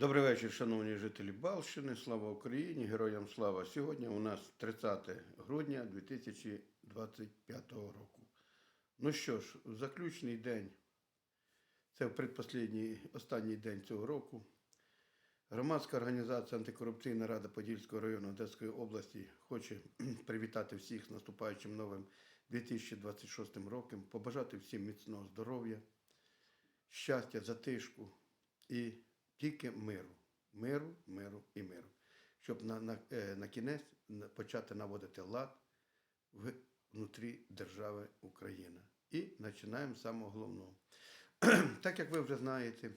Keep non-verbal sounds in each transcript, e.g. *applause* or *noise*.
Добрий вечір, шановні жителі Балщини. Слава Україні! Героям слава! Сьогодні у нас 30 грудня 2025 року. Ну що ж, в заключний день, це в останній день цього року. Громадська організація Антикорупційна рада Подільського району Одеської області хоче *clears throat* привітати всіх з наступаючим новим 2026 роком, побажати всім міцного здоров'я, щастя, затишку і тільки миру. Миру, миру і миру. Щоб на, на, е, на кінець почати наводити лад в, внутрі держави Україна. І починаємо з самого головного. *clears throat* так як ви вже знаєте,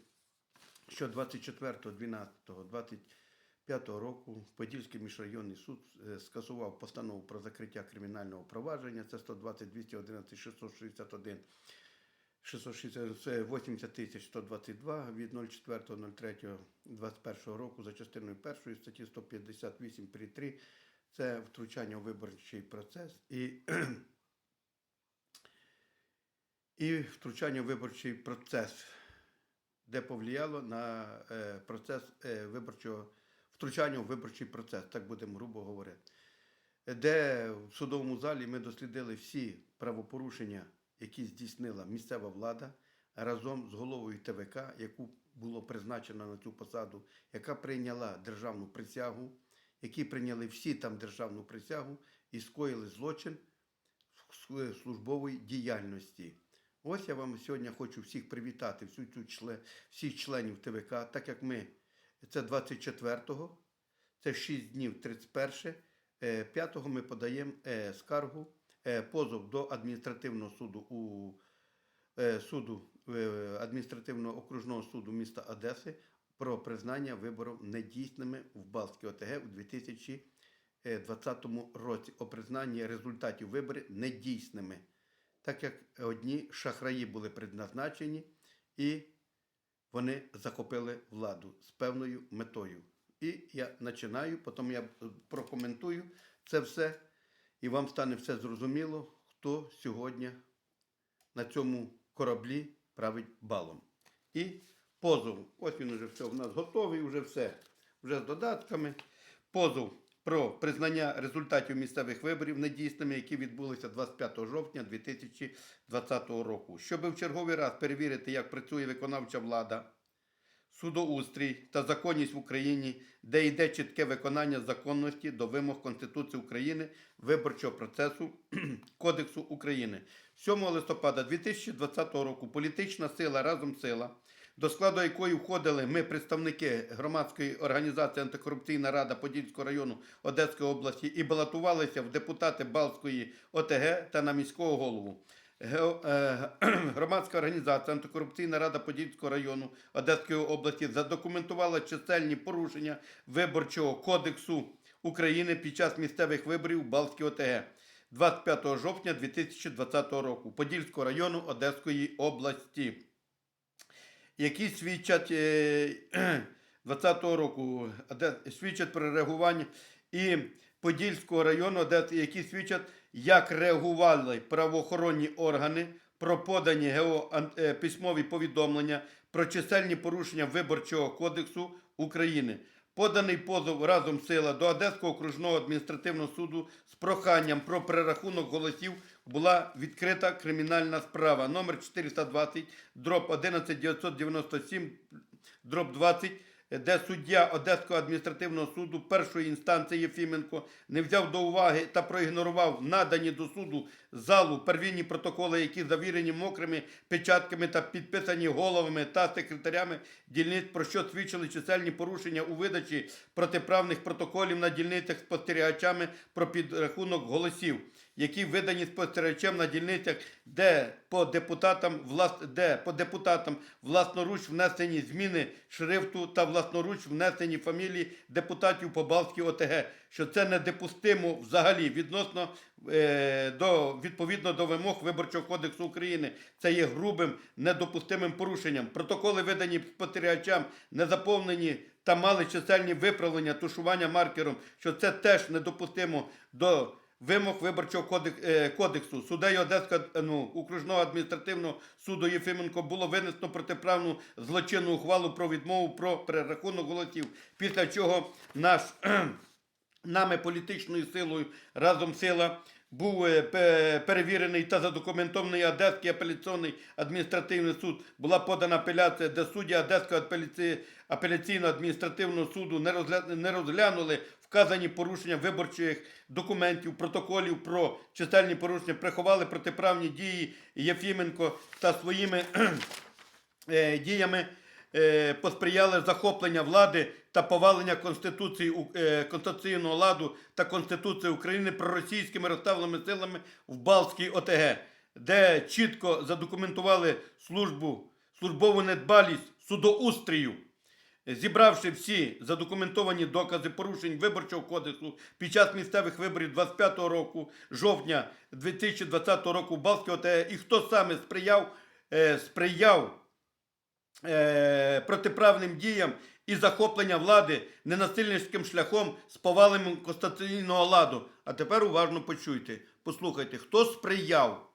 що 24.12.25 року Подільський міжрайонний суд е, скасував постанову про закриття кримінального провадження. Це 120 211 661 660, 80 тисяч 122 від 04.03.21 року за частиною першої статті 158 при 3. Це втручання у виборчий процес і, і втручання у виборчий процес, де повлияло на е, процес е, виборчого втручання у виборчий процес, так будемо грубо говорити. Де в судовому залі ми дослідили всі правопорушення які здійснила місцева влада разом з головою ТВК, яку було призначено на цю посаду, яка прийняла державну присягу, які прийняли всі там державну присягу і скоїли злочин службової діяльності. Ось я вам сьогодні хочу всіх привітати, всю цю чле, всіх членів ТВК, так як ми це 24-го, це 6 днів 31 е, 5-го ми подаємо е, скаргу е, позов до адміністративного суду у е, суду е, адміністративного окружного суду міста Одеси про признання виборів недійсними в Балтській ОТГ у 2020 році. О признанні результатів виборів недійсними, так як одні шахраї були предназначені і вони захопили владу з певною метою. І я починаю, потім я прокоментую це все і вам стане все зрозуміло, хто сьогодні на цьому кораблі править балом. І позов. Ось він уже все в нас готовий, вже все. Вже з додатками. Позов про признання результатів місцевих виборів недійсними, які відбулися 25 жовтня 2020 року. Щоб в черговий раз перевірити, як працює виконавча влада судоустрій та законність в Україні, де йде чітке виконання законності до вимог Конституції України, виборчого процесу *clears throat* Кодексу України. 7 листопада 2020 року політична сила разом сила, до складу якої входили ми, представники громадської організації Антикорупційна рада Подільського району Одеської області, і балотувалися в депутати Балтської ОТГ та на міського голову. Е, *clears throat* Громадська організація Антикорупційна рада Подільського району Одеської області задокументувала чисельні порушення Виборчого кодексу України під час місцевих виборів в Балтській ОТГ 25 жовтня 2020 року Подільського району Одеської області, які свідчать е, *clears throat* 2020 року свідчать про реагування і Подільського району, які свідчать, як реагували правоохоронні органи про подані гео е, письмові повідомлення про чисельні порушення Виборчого кодексу України. Поданий позов разом сила до Одеського окружного адміністративного суду з проханням про перерахунок голосів була відкрита кримінальна справа номер 420 дроб 11997 дроб 20 де суддя Одеського адміністративного суду першої інстанції Єфіменко не взяв до уваги та проігнорував надані до суду залу первинні протоколи, які завірені мокрими печатками та підписані головами та секретарями дільниць, про що свідчили чисельні порушення у видачі протиправних протоколів на дільницях спостерігачами про підрахунок голосів, які видані спостерігачем на дільницях, де по депутатам влас... де по депутатам власноруч внесені зміни шрифту та власноруч внесені фамілії депутатів по Балтській ОТГ, що це недопустимо взагалі відносно е, до відповідно до вимог Виборчого кодексу України. Це є грубим недопустимим порушенням. Протоколи видані спостерігачам не заповнені та мали чисельні виправлення тушування маркером, що це теж недопустимо до вимог виборчого е, кодексу. Суддею Одеського е, ну, окружного адміністративного суду Єфименко було винесено протиправну злочинну ухвалу про відмову про перерахунок голосів, після чого наш нами політичною силою разом сила був е, перевірений та задокументований Одеський апеляційний адміністративний суд. Була подана апеляція, де судді Одеського апеляці- апеляційного адміністративного суду не розглянули вказані порушення виборчих документів, протоколів про чисельні порушення, приховали протиправні дії Єфіменко та своїми *clears throat* е, діями е, посприяли захоплення влади та повалення Конституції, е, конституційного ладу та Конституції України проросійськими розставленими силами в Балтській ОТГ, де чітко задокументували службу, службову недбалість судоустрію. Зібравши всі задокументовані докази порушень виборчого кодексу під час місцевих виборів 25 року, жовтня 2020 року в Балтській ОТГ, і хто саме сприяв, е, сприяв е, протиправним діям і захоплення влади ненасильницьким шляхом з поваленням конституційного ладу. А тепер уважно почуйте, послухайте, хто сприяв.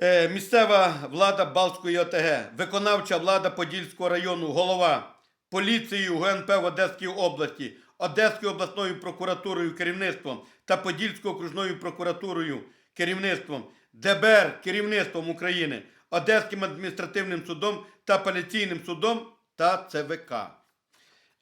Е, місцева влада Балтської ОТГ, виконавча влада Подільського району, голова поліції УГНП в Одеській області, Одеською обласною прокуратурою керівництвом та Подільською окружною прокуратурою керівництвом, ДБР керівництвом України, Одеським адміністративним судом та апеляційним судом та ЦВК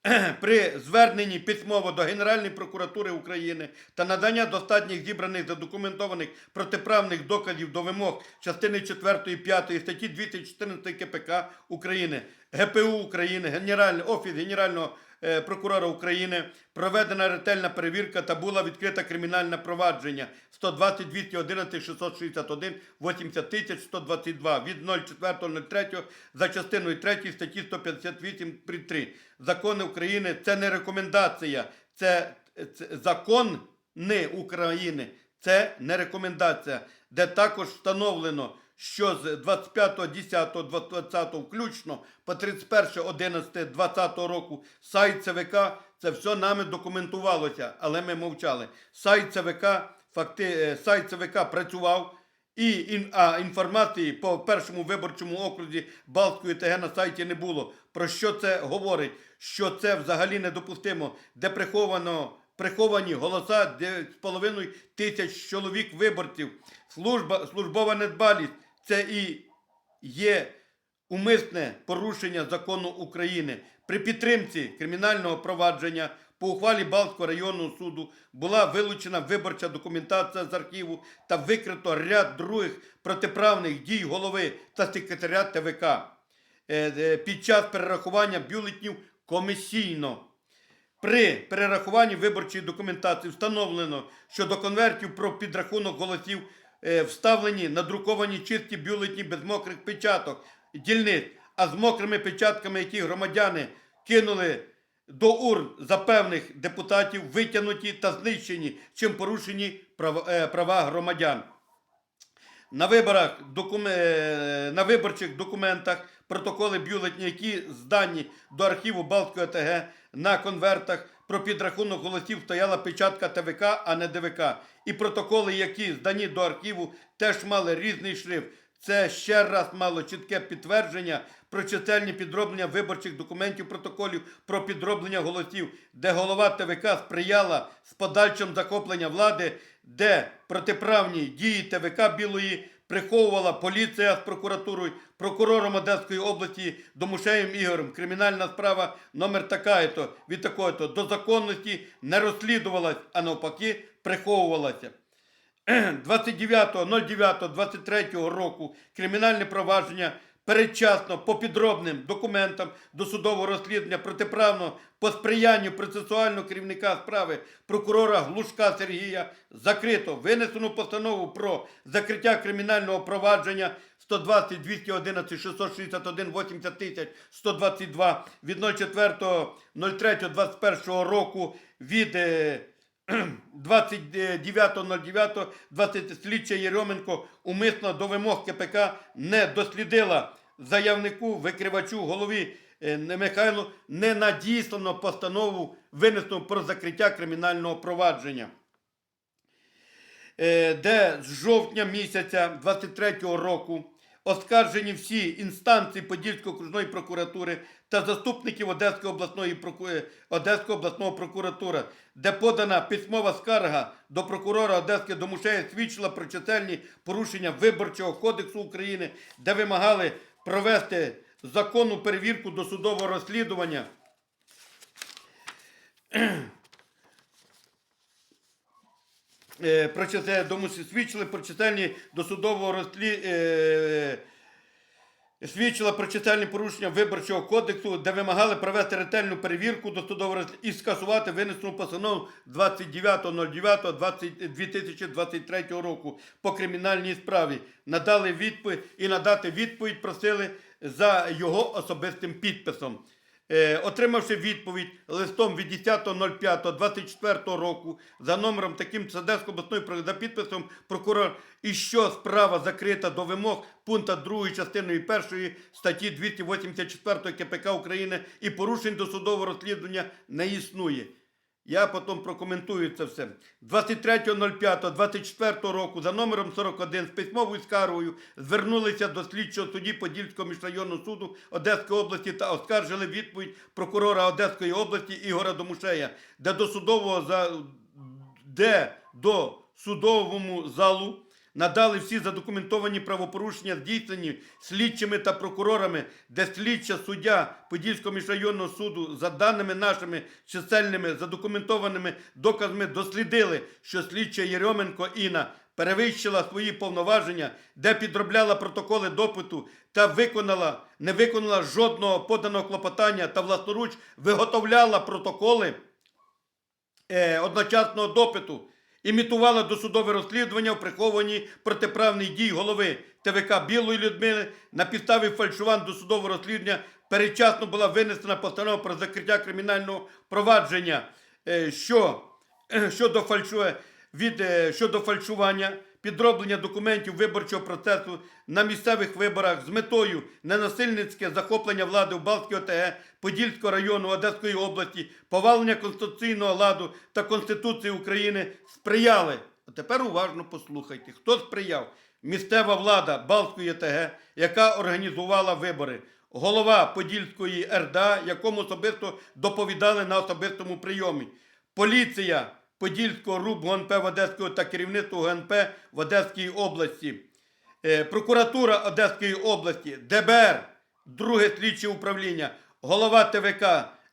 *clears throat* при зверненні письмово до Генеральної прокуратури України та надання достатніх зібраних задокументованих протиправних доказів до вимог частини 4, 5 статті 214 КПК України, ГПУ України, Генеральний офіс Генерального е, прокурора України проведена ретельна перевірка та була відкрита кримінальне провадження 120 211 661 80 тисяч 122 від 04.03 за частиною 3 статті 158 прим. 3. Закони України це не рекомендація, це, це закон не України, це не рекомендація, де також встановлено, що з 25.10.2020 включно по 31.11.2020 року сайт ЦВК, це все нами документувалося, але ми мовчали. Сайт ЦВК, факти, е, сайт ЦВК працював, і а інформації по першому виборчому окрузі Балтської ТГ на сайті не було. Про що це говорить? Що це взагалі недопустимо, де приховано приховані голоса 9,5 тисяч чоловік виборців. Служба, службова недбалість це і є умисне порушення закону України. При підтримці кримінального провадження по ухвалі Балтського районного суду була вилучена виборча документація з архіву та викрито ряд других протиправних дій голови та секретаря ТВК е, е, під час перерахування бюлетнів комісійно. При перерахуванні виборчої документації встановлено, що до конвертів про підрахунок голосів вставлені надруковані чисті бюлетні без мокрих печаток дільниць, а з мокрими печатками, які громадяни кинули до урн за певних депутатів, витягнуті та знищені, чим порушені права, е, громадян. На виборах докум... е, на виборчих документах протоколи бюлетні, які здані до архіву Балтської ОТГ на конвертах про підрахунок голосів стояла печатка ТВК, а не ДВК. І протоколи, які здані до архіву, теж мали різний шрифт. Це ще раз мало чітке підтвердження про чисельні підроблення виборчих документів протоколів про підроблення голосів, де голова ТВК сприяла з подальшим захопленням влади, де протиправні дії ТВК Білої приховувала поліція з прокуратурою, прокурором Одеської області Домушеєм Ігорем. Кримінальна справа номер така-то від такої-то до законності не розслідувалась, а навпаки приховувалася. 29.09.23 року кримінальне провадження передчасно по підробним документам до судового розслідування протиправно по сприянню процесуального керівника справи прокурора Глушка Сергія закрито. Винесену постанову про закриття кримінального провадження 120 211 661 80 тисяч 122 від 04.03.21 року від е, 29.09 20 слідча Єрьоменко умисно до вимог КПК не дослідила заявнику, викривачу, голові е, Михайлу не надіслано постанову винесену про закриття кримінального провадження. е, де з жовтня місяця 23-го року оскаржені всі інстанції Подільської окружної прокуратури та заступників Одеської обласної проку... е, Одеської обласного прокуратури, де подана письмова скарга до прокурора Одеської Домушея свідчила про чисельні порушення Виборчого кодексу України, де вимагали провести законну перевірку досудового розслідування. Е, дому свідчили про чисельні досудового розслідування. Свідчила про чисельні порушення виборчого кодексу, де вимагали провести ретельну перевірку до і скасувати винесену постанову 29.09.2023 року по кримінальній справі. Надали відповідь і надати відповідь просили за його особистим підписом. Е, отримавши відповідь листом від 10.05.24 року за номером таким Садецької обласної за підписом прокурор, і що справа закрита до вимог пункта 2 частиною 1 статті 284 КПК України і порушень досудового розслідування не існує. Я потім прокоментую це все. 23.05.24 року за номером 41 з письмовою скаргою звернулися до слідчого судді Подільського міжрайонного суду Одеської області та оскаржили відповідь прокурора Одеської області Ігора Домушея, де до судового де до судовому залу надали всі задокументовані правопорушення, здійснені слідчими та прокурорами, де слідча суддя Подільського міжрайонного суду за даними нашими чисельними задокументованими доказами дослідили, що слідча Єрьоменко Інна перевищила свої повноваження, де підробляла протоколи допиту та виконала, не виконала жодного поданого клопотання та власноруч виготовляла протоколи е, одночасного допиту, імітувала досудове розслідування в прихованні протиправних дій голови ТВК Білої Людмили. На підставі фальшувань досудового розслідування передчасно була винесена постанова про закриття кримінального провадження, е, що е, щодо, фальшу... від, е, щодо фальшування, підроблення документів виборчого процесу на місцевих виборах з метою ненасильницьке захоплення влади в Балтській ОТГ, Подільського району Одеської області, повалення конституційного ладу та Конституції України сприяли. А тепер уважно послухайте, хто сприяв? Місцева влада Балтської ОТГ, яка організувала вибори. Голова Подільської РДА, якому особисто доповідали на особистому прийомі. Поліція Подільського РУБ ГУНП в Одеської та керівництво ГНП в Одеській області. Е, Прокуратура Одеської області, ДБР, друге слідче управління, голова ТВК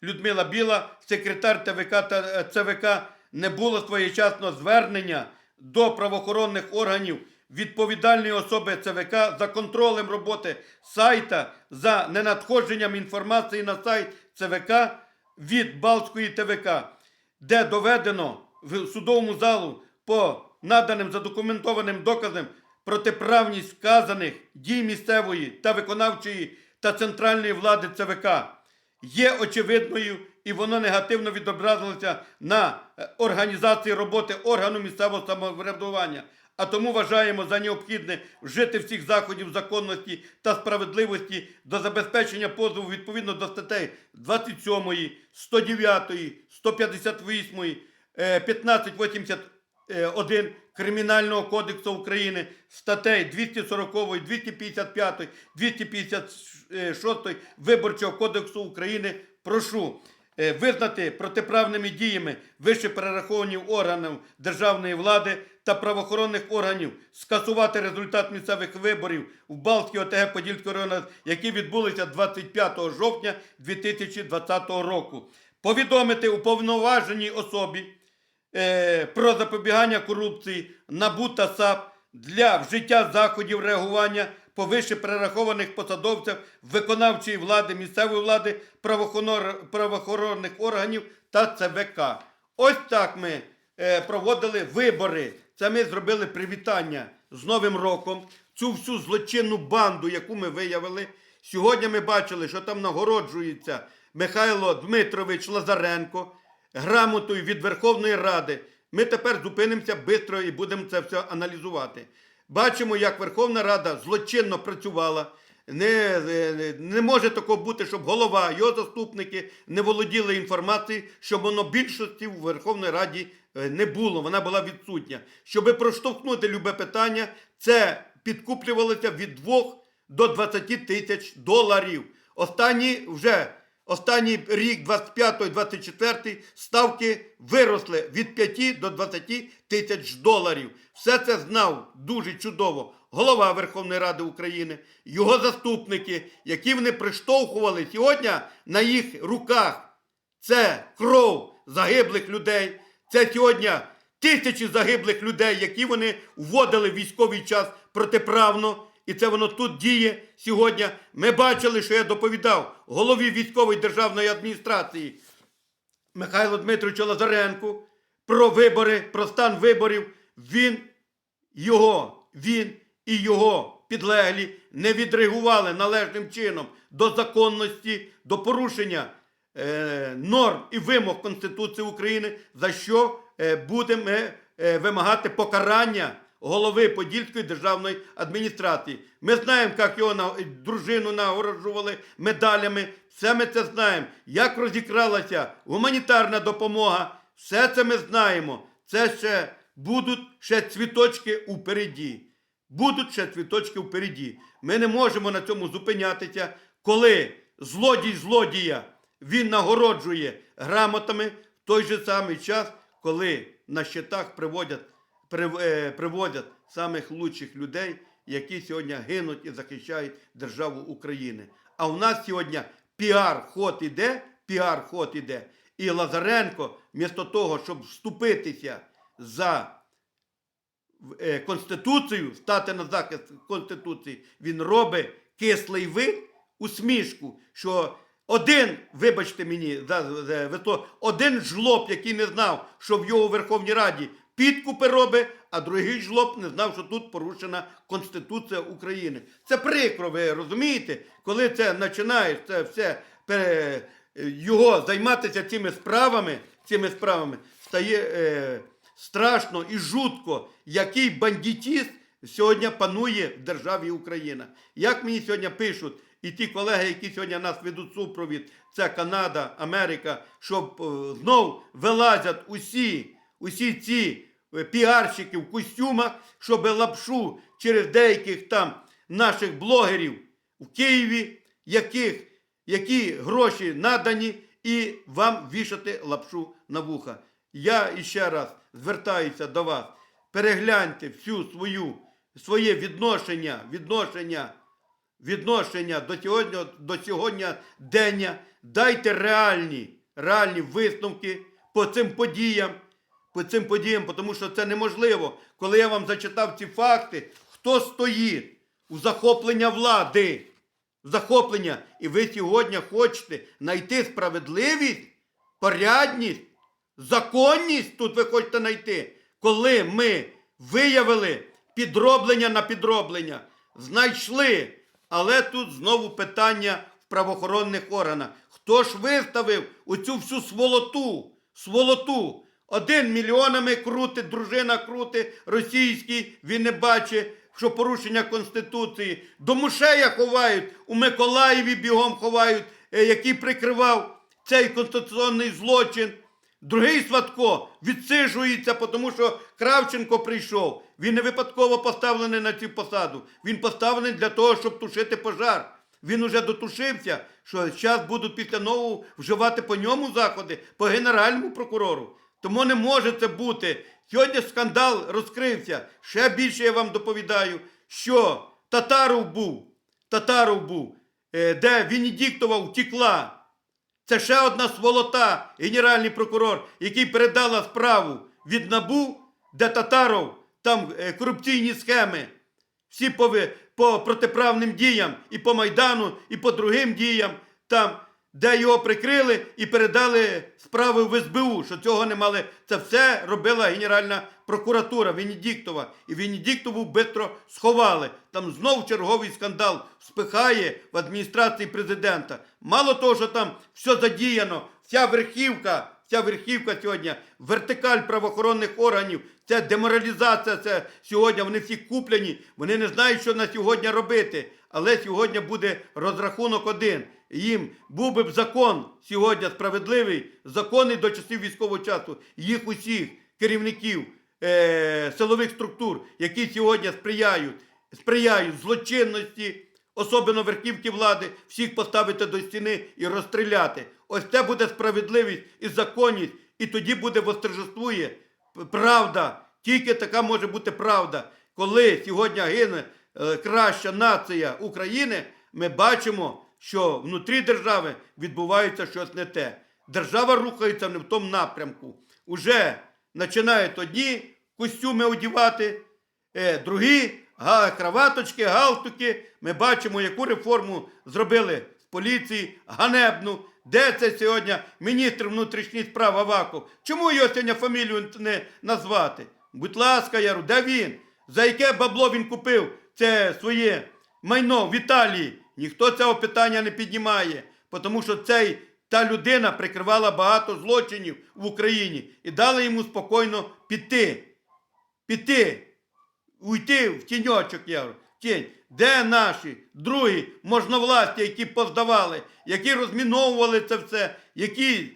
Людмила Біла, секретар ТВК та е, ЦВК не було своєчасного звернення до правоохоронних органів відповідальної особи ЦВК за контролем роботи сайта за ненадходженням інформації на сайт ЦВК від Балтської ТВК, де доведено в судовому залу по наданим задокументованим доказам протиправність вказаних дій місцевої та виконавчої та центральної влади ЦВК є очевидною і воно негативно відобразилося на е, організації роботи органу місцевого самоврядування. А тому вважаємо за необхідне вжити всіх заходів законності та справедливості до забезпечення позову відповідно до статей 27, 109, 158, е, 1581 Кримінального кодексу України, статей 240, 255, 256 Виборчого кодексу України прошу е, визнати протиправними діями вище перерахованих органів державної влади та правоохоронних органів, скасувати результат місцевих виборів в Балтській ОТГ Подільського району, які відбулися 25 жовтня 2020 року. Повідомити уповноваженій особі про запобігання корупції НАБУ та САП для вжиття заходів реагування по вище перерахованих посадовців виконавчої влади, місцевої влади, правоохоронних органів та ЦВК. Ось так ми е, проводили вибори. Це ми зробили привітання з Новим роком. Цю всю злочинну банду, яку ми виявили. Сьогодні ми бачили, що там нагороджується Михайло Дмитрович Лазаренко грамотою від Верховної Ради. Ми тепер зупинимося швидко і будемо це все аналізувати. Бачимо, як Верховна Рада злочинно працювала, не, не, може такого бути, щоб голова, його заступники не володіли інформацією, щоб воно більшості в Верховній Раді е, не було, вона була відсутня. Щоби проштовхнути любе питання, це підкуплювалося від 2 до 20 тисяч доларів. Останні вже останній рік, 25-24, ставки виросли від 5 до 20 тисяч доларів. Все це знав дуже чудово голова Верховної Ради України, його заступники, які вони приштовхували сьогодні на їх руках. Це кров загиблих людей. Це сьогодні тисячі загиблих людей, які вони вводили в військовий час протиправно. І це воно тут діє сьогодні. Ми бачили, що я доповідав голові військової державної адміністрації Михайло Дмитровичу Лазаренку про вибори, про стан виборів. Він його, він і його підлеглі не відреагували належним чином до законності, до порушення е, норм і вимог Конституції України, за що е, будемо е, вимагати покарання голови Подільської державної адміністрації. Ми знаємо, як його на, дружину нагороджували медалями. Все ми це знаємо. Як розікралася гуманітарна допомога, все це ми знаємо. Це ще будуть ще цвіточки упереді. Будуть ще цвіточки впереді. Ми не можемо на цьому зупинятися, коли злодій злодія він нагороджує грамотами в той же самий час, коли на щитах приводять, прив- приводять самих лучших людей, які сьогодні гинуть і захищають державу України. А у нас сьогодні піар-ход іде, піар-ход іде. І Лазаренко, вмісто того, щоб вступитися за е, Конституцію, стати на захист Конституції, він робить кислий вид, усмішку, що один, вибачте мені, за, за один жлоб, який не знав, що в його Верховній Раді підкупи робить, а другий жлоб не знав, що тут порушена Конституція України. Це прикро, ви розумієте, коли це починаєш це все пере, його займатися цими справами, цими справами, стає е, страшно і жутко, який бандитіст сьогодні панує в державі Україна. Як мені сьогодні пишуть, і ті колеги, які сьогодні нас ведуть супровід, це Канада, Америка, щоб е, знов вилазять усі, усі ці е, піарщики в костюмах, щоб лапшу через деяких там наших блогерів в Києві, яких, які гроші надані, і вам вішати лапшу на вуха. Я іще раз звертаюся до вас. Перегляньте всю свою своє відношення, відношення, відношення до сьогодні, до сьогодні дення. Дайте реальні, реальні висновки по цим подіям, по цим подіям, тому що це неможливо. Коли я вам зачитав ці факти, хто стоїть у захоплення влади, захоплення, і ви сьогодні хочете знайти справедливість, порядність, законність тут ви хочете знайти, коли ми виявили підроблення на підроблення, знайшли. Але тут знову питання в правоохоронних органах. Хто ж виставив оцю всю сволоту? Сволоту. Один мільйонами крутить, дружина крутить, російський, він не бачить, що порушення Конституції. До мушея ховають, у Миколаєві бігом ховають, е, який прикривав цей конституційний злочин. Другий Сватко відсиджується, тому що Кравченко прийшов. Він не випадково поставлений на цю посаду. Він поставлений для того, щоб тушити пожар. Він уже дотушився, що зараз будуть після нового вживати по ньому заходи, по генеральному прокурору. Тому не може це бути. Сьогодні скандал розкрився. Ще більше я вам доповідаю, що Татаров був, Татаров був, е, де Венедіктова втекла. Це ще одна сволота, генеральний прокурор, який передала справу від НАБУ, де Татаров, там е, корупційні схеми, всі по, по протиправним діям, і по Майдану, і по другим діям, там, де його прикрили і передали справи в СБУ, що цього не мали. Це все робила Генеральна прокуратура Венедіктова. І Венедіктову бистро сховали. Там знов черговий скандал спихає в адміністрації президента. Мало того, що там все задіяно, вся верхівка, вся верхівка сьогодні, вертикаль правоохоронних органів, це деморалізація. Це сьогодні вони всі куплені, вони не знають, що на сьогодні робити. Але сьогодні буде розрахунок один. Їм був би б закон сьогодні справедливий, законний до часів військового часу, їх усіх керівників е, силових структур, які сьогодні сприяють, сприяють злочинності, особливо верхівки влади, всіх поставити до стіни і розстріляти. Ось це буде справедливість і законність, і тоді буде восторжествує правда. Тільки така може бути правда. Коли сьогодні гине краща нація України, ми бачимо, що внутрі держави відбувається щось не те. Держава рухається не в тому напрямку. Уже починають одні костюми одівати, е, другі га, краваточки, галстуки. Ми бачимо, яку реформу зробили з поліції, ганебну. Де це сьогодні міністр внутрішніх справ Аваков? Чому його сьогодні фамілію не назвати? Будь ласка, Яру, де він? За яке бабло він купив це своє майно в Італії? Ніхто цього питання не піднімає, тому що цей, та людина прикривала багато злочинів в Україні і дали йому спокійно піти. Піти уйти в тіньочок, я говорю, тінь. Де наші другі можновласті, які поздавали, які розміновували це все, які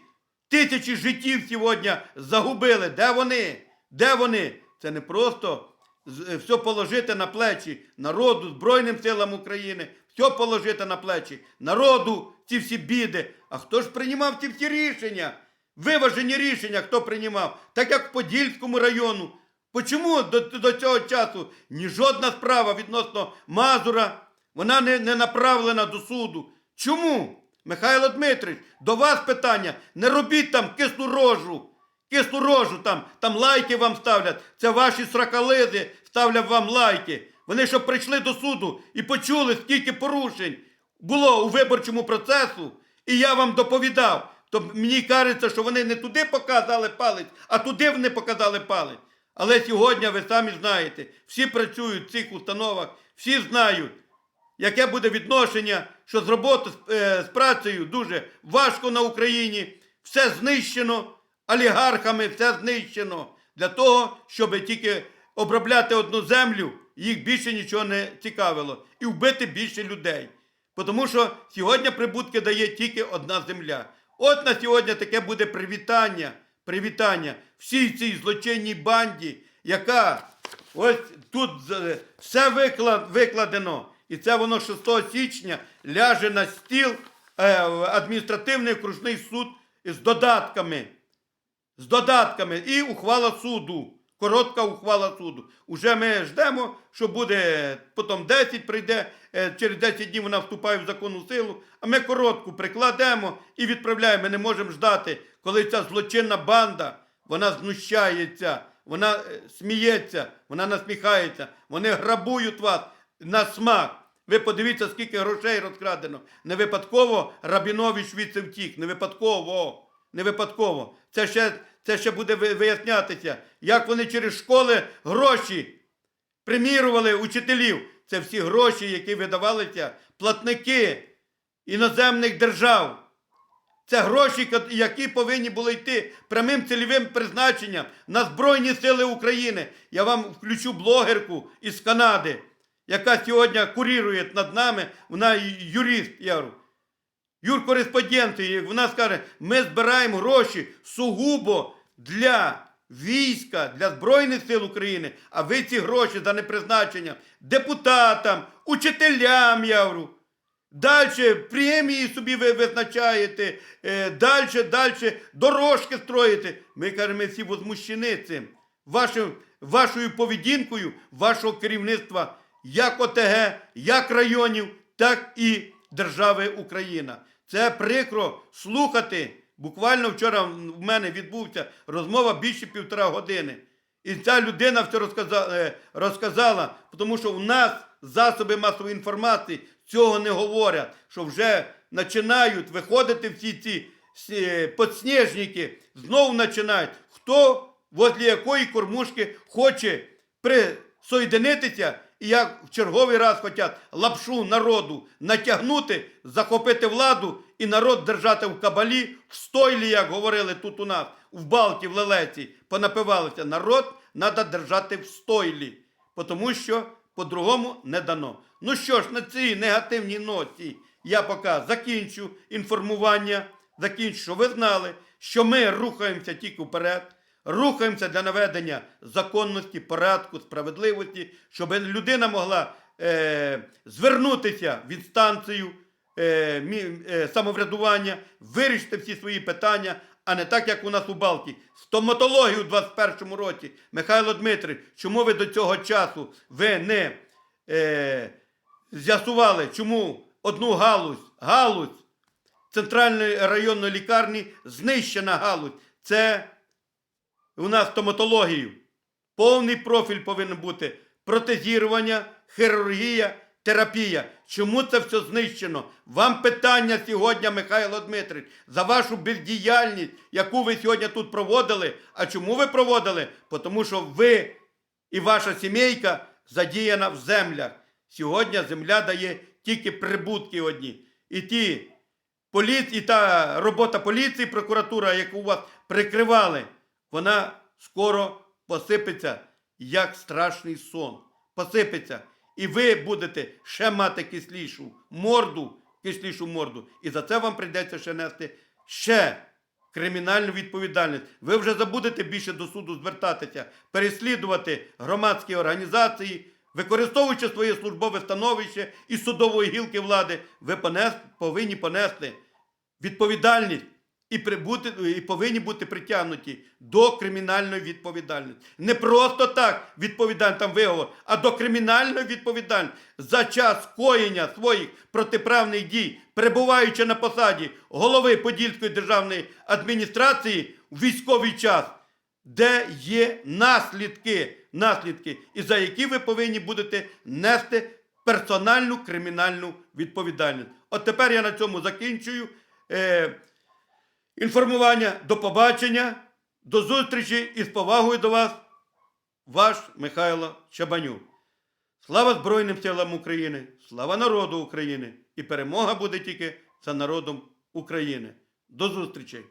тисячі життів сьогодні загубили? Де вони? Де вони? Це не просто все положити на плечі народу, Збройним силам України, все положити на плечі народу, ці всі біди. А хто ж приймав ці всі рішення? Виважені рішення, хто приймав? Так як в Подільському району. Почому до, до цього часу ні жодна справа відносно Мазура, вона не, не направлена до суду? Чому? Михайло Дмитрич, до вас питання. Не робіть там кислу рожу. Кислу рожу там, там лайки вам ставлять. Це ваші сракализи ставлять вам лайки. Вони щоб прийшли до суду і почули, скільки порушень було у виборчому процесу, і я вам доповідав. То мені кажеться, що вони не туди показали палець, а туди вони показали палець. Але сьогодні ви самі знаєте, всі працюють в цих установах, всі знають, яке буде відношення, що з роботи з, е, працею дуже важко на Україні, все знищено, олігархами все знищено для того, щоб тільки обробляти одну землю, їх більше нічого не цікавило, і вбити більше людей. Тому що сьогодні прибутки дає тільки одна земля. От на сьогодні таке буде привітання, привітання всій цій злочинній банді, яка ось тут все викладено. І це воно 6 січня ляже на стіл е, адміністративний окружний суд з додатками. З додатками і ухвала суду. Коротка ухвала суду. Уже ми ждемо, що буде потім 10 прийде, е, через 10 днів вона вступає в законну силу, а ми коротку прикладемо і відправляємо. Ми не можемо ждати, коли ця злочинна банда, вона знущається, вона е, сміється, вона насміхається, вони грабують вас на смак. Ви подивіться, скільки грошей розкрадено. Не випадково Рабінович звідси втік, не випадково. Не випадково. Це ще, це ще буде вияснятися, як вони через школи гроші примірували учителів. Це всі гроші, які видавалися платники іноземних держав. Це гроші, які повинні були йти прямим цільовим призначенням на Збройні Сили України. Я вам включу блогерку із Канади, яка сьогодні курірує над нами. Вона юрист, я говорю. Юркореспонденти, вона скаже, ми збираємо гроші сугубо для війська, для Збройних сил України, а ви ці гроші за непризначенням депутатам, учителям, я говорю. Далі премії собі ви визначаєте, е, далі, далі дорожки строїте. Ми кажемо, ми всі возмущені цим. Вашим, вашою поведінкою, вашого керівництва, як ОТГ, як районів, так і держави Україна. Це прикро слухати. Буквально вчора в мене відбувся розмова більше півтора години. І ця людина все розказала, е, розказала, тому що в нас засоби масової інформації цього не говорять, що вже починають виходити всі ці е, подснежники, знову починають. Хто возле якої кормушки хоче присоєдинитися і як в черговий раз хочуть лапшу народу натягнути, захопити владу і народ держати в кабалі, в стойлі, як говорили тут у нас, в Балті, в Лелеці, понапивалися. Народ треба держати в стойлі, тому що по-другому не дано. Ну що ж, на цій негативній ноті я поки закінчу інформування, закінчу, що ви знали, що ми рухаємося тільки вперед, рухаємося для наведення законності, порядку, справедливості, щоб людина могла е, звернутися в інстанцію е, мі- е, самоврядування, вирішити всі свої питання, а не так, як у нас у Балті. Стоматологію у 21-му році. Михайло Дмитрич, чому ви до цього часу ви не е, з'ясували, чому одну галузь, галузь центральної районної лікарні знищена галузь. Це у нас стоматологію. Повний профіль повинен бути протезірування, хірургія, терапія. Чому це все знищено? Вам питання сьогодні, Михайло Дмитрич, за вашу бездіяльність, яку ви сьогодні тут проводили. А чому ви проводили? Тому що ви і ваша сімейка задіяна в землях. Сьогодні земля дає тільки прибутки одні. І ті поліції, та робота поліції, прокуратура, яку вас прикривали, вона скоро посипеться, як страшний сон. Посипеться. І ви будете ще мати кислішу морду, кислішу морду. І за це вам прийдеться ще нести ще кримінальну відповідальність. Ви вже забудете більше до суду звертатися, переслідувати громадські організації, використовуючи своє службове становище і судової гілки влади, ви понес, повинні понести відповідальність і, прибути, і повинні бути притягнуті до кримінальної відповідальності. Не просто так відповідальність там виговор, а до кримінальної відповідальності за час коєння своїх протиправних дій, перебуваючи на посаді голови Подільської державної адміністрації у військовий час, де є наслідки, наслідки, і за які ви повинні будете нести персональну кримінальну відповідальність. От тепер я на цьому закінчую. Інформування. До побачення, до зустрічі і з повагою до вас, ваш Михайло Чабанюк. Слава Збройним силам України, слава народу України! І перемога буде тільки за народом України. До зустрічей!